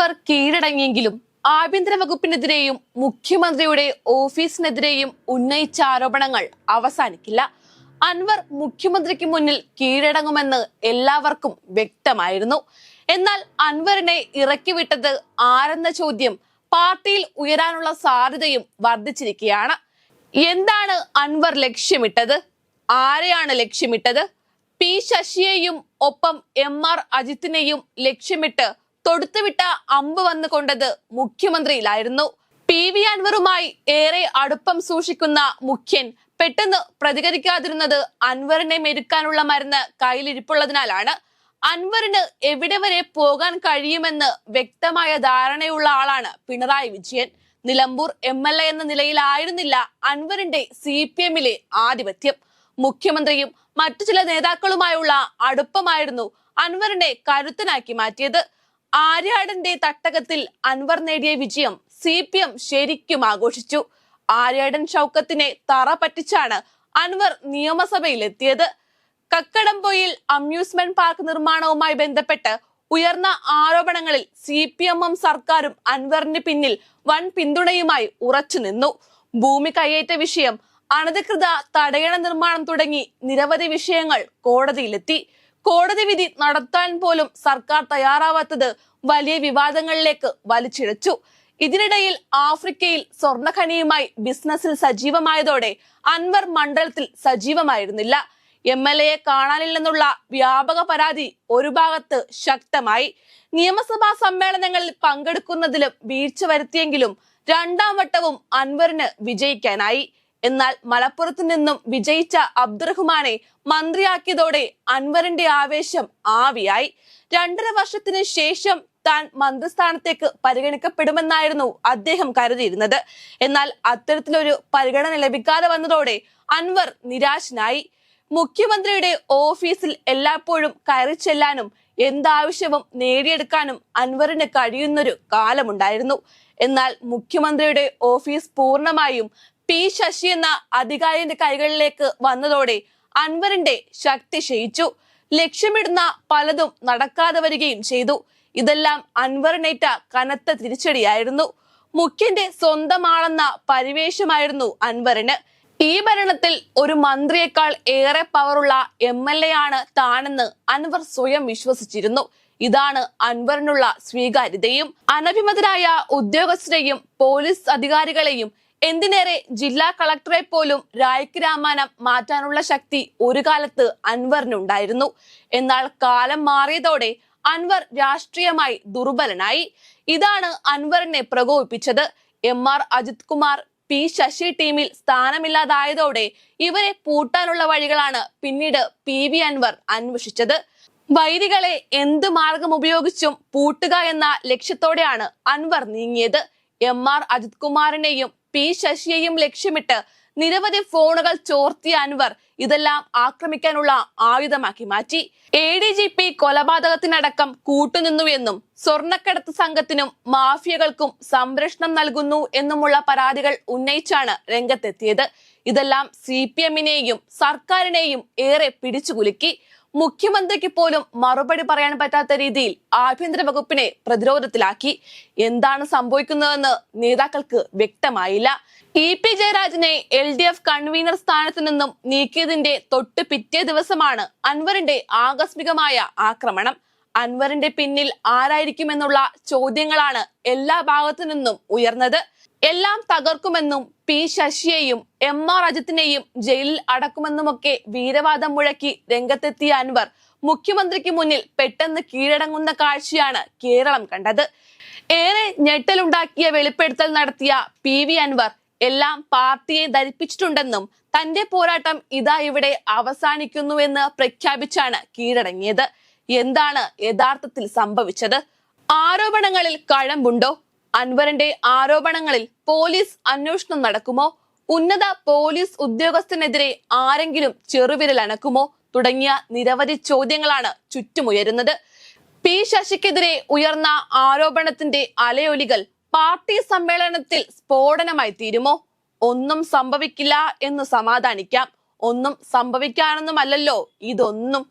അൻവർ കീഴടങ്ങിയെങ്കിലും ആഭ്യന്തര വകുപ്പിനെതിരെയും മുഖ്യമന്ത്രിയുടെ ഓഫീസിനെതിരെയും ഉന്നയിച്ച ആരോപണങ്ങൾ അവസാനിക്കില്ല. അൻവർ മുഖ്യമന്ത്രിക്ക് മുന്നിൽ കീഴടങ്ങുമെന്ന് എല്ലാവർക്കും വ്യക്തമായിരുന്നു. എന്നാൽ അൻവറിനെ ഇറക്കി വിട്ടത് ആരെന്ന ചോദ്യം പാർട്ടിയിൽ ഉയരാനുള്ള സാധ്യതയും വർദ്ധിച്ചിരിക്കുകയാണ്. എന്താണ് അൻവർ ലക്ഷ്യമിട്ടത്? ആരെയാണ് ലക്ഷ്യമിട്ടത്? പി ശശിയെയും ഒപ്പം എം ആർ അജിത്തിനെയും ലക്ഷ്യമിട്ട് തൊടുത്തുവിട്ട അമ്പ് വന്നു കൊണ്ടത് മുഖ്യമന്ത്രിയിലായിരുന്നു. പി വി അൻവറുമായി ഏറെ അടുപ്പം സൂക്ഷിക്കുന്ന മുഖ്യൻ പെട്ടെന്ന് പ്രതികരിക്കാതിരുന്നത് അൻവറിനെ മെരുക്കാനുള്ള മരുന്ന് കയ്യിലിരിപ്പുള്ളതിനാലാണ്. അൻവറിന് എവിടെ വരെ പോകാൻ കഴിയുമെന്ന് വ്യക്തമായ ധാരണയുള്ള ആളാണ് Pinarayi Vijayan. Nilambur M L A എന്ന നിലയിലായിരുന്നില്ല അൻവറിന്റെ സി പി എമ്മിലെ ആധിപത്യം. മുഖ്യമന്ത്രിയും മറ്റു ചില നേതാക്കളുമായുള്ള അടുപ്പമായിരുന്നു അൻവറിനെ കരുത്തനാക്കി മാറ്റിയത്. ആര്യാടന്റെ തട്ടകത്തിൽ അൻവർ നേടിയ വിജയം സി പി എം ശരിക്കും ആഘോഷിച്ചു. ആര്യാടൻ ഷൗക്കത്തിനെ തറ പറ്റിച്ചാണ് അൻവർ നിയമസഭയിലെത്തിയത്. കക്കടംപൊയിൽ അമ്യൂസ്മെന്റ് പാർക്ക് നിർമ്മാണവുമായി ബന്ധപ്പെട്ട് ഉയർന്ന ആരോപണങ്ങളിൽ സി പി എമ്മും സർക്കാരും അൻവറിന് പിന്നിൽ വൻ പിന്തുണയുമായി ഉറച്ചു നിന്നു. ഭൂമി കയ്യേറ്റ വിഷയം അനധികൃത തടയണ നിർമ്മാണം തുടങ്ങി നിരവധി വിഷയങ്ങൾ കോടതിയിലെത്തി. കോടതി വിധി നടത്താൻ പോലും സർക്കാർ തയ്യാറാവാത്തത് വലിയ വിവാദങ്ങളിലേക്ക് വലിച്ചിഴച്ചു. ഇതിനിടയിൽ ആഫ്രിക്കയിൽ സ്വർണഖനിയുമായി ബിസിനസ്സിൽ സജീവമായതോടെ അൻവർ മണ്ഡലത്തിൽ സജീവമായിരുന്നില്ല. എം എൽ എയെ കാണാനില്ലെന്നുള്ള വ്യാപക പരാതി ഒരു ഭാഗത്ത് ശക്തമായി. നിയമസഭാ സമ്മേളനങ്ങളിൽ പങ്കെടുക്കുന്നതിലും വീഴ്ച വരുത്തിയെങ്കിലും രണ്ടാം വട്ടവും അൻവറിന് വിജയിക്കാനായി. എന്നാൽ മലപ്പുറത്ത് നിന്നും വിജയിച്ച അബ്ദുറഹ്മാനെ മന്ത്രിയാക്കിയതോടെ അൻവറിന്റെ ആവേശം ആവിയായി. രണ്ടര വർഷത്തിന് ശേഷം താൻ മന്ത്രിസ്ഥാനത്തേക്ക് പരിഗണിക്കപ്പെടുമെന്നായിരുന്നു അദ്ദേഹം കരുതിയിരുന്നത്. എന്നാൽ അത്തരത്തിലൊരു പരിഗണന ലഭിക്കാതെ വന്നതോടെ അൻവർ നിരാശനായി. മുഖ്യമന്ത്രിയുടെ ഓഫീസിൽ എല്ലായ്പ്പോഴും കയറി ചെല്ലാനും എന്താവശ്യവും നേടിയെടുക്കാനും അൻവറിന് കഴിയുന്നൊരു കാലമുണ്ടായിരുന്നു. എന്നാൽ മുഖ്യമന്ത്രിയുടെ ഓഫീസ് പൂർണമായും പി ശശി എന്ന അധികാരിന്റെ കൈകളിലേക്ക് വന്നതോടെ അൻവറിന്റെ ശക്തി ക്ഷയിച്ചു. ലക്ഷ്യമിടുന്ന പലതും നടക്കാതെ വരികയും ചെയ്തു. ഇതെല്ലാം അൻവറിനേറ്റ കനത്ത തിരിച്ചടിയായിരുന്നു. മുഖ്യന്റെ സ്വന്തമാണെന്ന പരിവേഷമായിരുന്നു അൻവറിന്. ഈ ഭരണത്തിൽ ഒരു മന്ത്രിയേക്കാൾ ഏറെ പവറുള്ള എം എൽ എ ആണ് താനെന്ന് അൻവർ സ്വയം വിശ്വസിച്ചിരുന്നു. ഇതാണ് അൻവറിനുള്ള സ്വീകാര്യതയും. അനഭിമതരായ ഉദ്യോഗസ്ഥരെയും പോലീസ് അധികാരികളെയും എന്തിനേറെ ജില്ലാ കളക്ടറെ പോലും രായ്ക്ക് രാമാനം മാറ്റാനുള്ള ശക്തി ഒരു കാലത്ത് അൻവറിനുണ്ടായിരുന്നു എന്നാൽ കാലം മാറിയതോടെ അൻവർ രാഷ്ട്രീയമായി ദുർബലനായി. ഇതാണ് അൻവറിനെ പ്രകോപിപ്പിച്ചത്. M R Ajith Kumar P Sasi ടീമിൽ സ്ഥാനമില്ലാതായതോടെ ഇവരെ പൂട്ടാനുള്ള വഴികളാണ് പിന്നീട് പി വി അൻവർ അന്വേഷിച്ചത്. വൈദികളെ എന്ത് മാർഗം ഉപയോഗിച്ചും പൂട്ടുക എന്ന ലക്ഷ്യത്തോടെയാണ് അൻവർ നീങ്ങിയത്. എം ആർ അജിത് കുമാറിനെയും പി ശശിയെയും ലക്ഷ്യമിട്ട് നിരവധി ഫോണുകൾ ചോർത്തിയ അൻവർ ഇതെല്ലാം ആക്രമിക്കാനുള്ള ആയുധമാക്കി മാറ്റി. എ ഡി ജി പി കൊലപാതകത്തിനടക്കം കൂട്ടുനിന്നുവെന്നും സ്വർണക്കടത്ത് സംഘത്തിനും മാഫിയകൾക്കും സംരക്ഷണം നൽകുന്നു എന്നുമുള്ള പരാതികൾ ഉന്നയിച്ചാണ് രംഗത്തെത്തിയത്. ഇതെല്ലാം സി പി എമ്മിനെയും സർക്കാരിനെയും ഏറെ പിടിച്ചുകുലുക്കി. മുഖ്യമന്ത്രിക്ക് പോലും മറുപടി പറയാൻ പറ്റാത്ത രീതിയിൽ ആഭ്യന്തര വകുപ്പിനെ പ്രതിരോധത്തിലാക്കി. എന്താണ് സംഭവിക്കുന്നതെന്ന് നേതാക്കൾക്ക് വ്യക്തമായില്ല. ഇ പി ജയരാജനെ എൽ ഡി എഫ് കൺവീനർ സ്ഥാനത്ത് നിന്നും നീക്കിയതിന്റെ തൊട്ട് പിറ്റേ ദിവസമാണ് അൻവറിന്റെ ആകസ്മികമായ ആക്രമണം. അൻവറിന്റെ പിന്നിൽ ആരായിരിക്കുമെന്നുള്ള ചോദ്യങ്ങളാണ് എല്ലാ ഭാഗത്തു നിന്നും ഉയർന്നത്. എല്ലാം തകർക്കുമെന്നും പി ശശിയെയും എം ആർ അജിത്തിനെയും ജയിലിൽ അടക്കുമെന്നുമൊക്കെ വീരവാദം മുഴക്കി രംഗത്തെത്തിയ അൻവർ മുഖ്യമന്ത്രിക്ക് മുന്നിൽ പെട്ടെന്ന് കീഴടങ്ങുന്ന കാഴ്ചയാണ് കേരളം കണ്ടത്. ഏറെ ഞെട്ടലുണ്ടാക്കിയ വെളിപ്പെടുത്തൽ നടത്തിയ പി വി അൻവർ എല്ലാം പാർട്ടിയെ ധരിപ്പിച്ചിട്ടുണ്ടെന്നും തന്റെ പോരാട്ടം ഇതാ ഇവിടെ അവസാനിക്കുന്നുവെന്ന് പ്രഖ്യാപിച്ചാണ് കീഴടങ്ങിയത്. എന്താണ് യഥാർത്ഥത്തിൽ സംഭവിച്ചത്? ആരോപണങ്ങളിൽ കഴമ്പുണ്ടോ? അൻവറിന്റെ ആരോപണങ്ങളിൽ പോലീസ് അന്വേഷണം നടക്കുമോ? ഉന്നത പോലീസ് ഉദ്യോഗസ്ഥനെതിരെ ആരെങ്കിലും ചെറുവിരൽ അനക്കുമോ? തുടങ്ങിയ നിരവധി ചോദ്യങ്ങളാണ് ചുറ്റുമുയരുന്നത്. പി ശശിക്കെതിരെ ഉയർന്ന ആരോപണത്തിന്റെ അലയൊലികൾ പാർട്ടി സമ്മേളനത്തിൽ സ്ഫോടനമായി തീരുമോ? ഒന്നും സംഭവിക്കില്ല എന്ന് സമാധാനിക്കാം. ഒന്നും സംഭവിക്കാനൊന്നുമല്ലല്ലോ. ഇതൊന്നും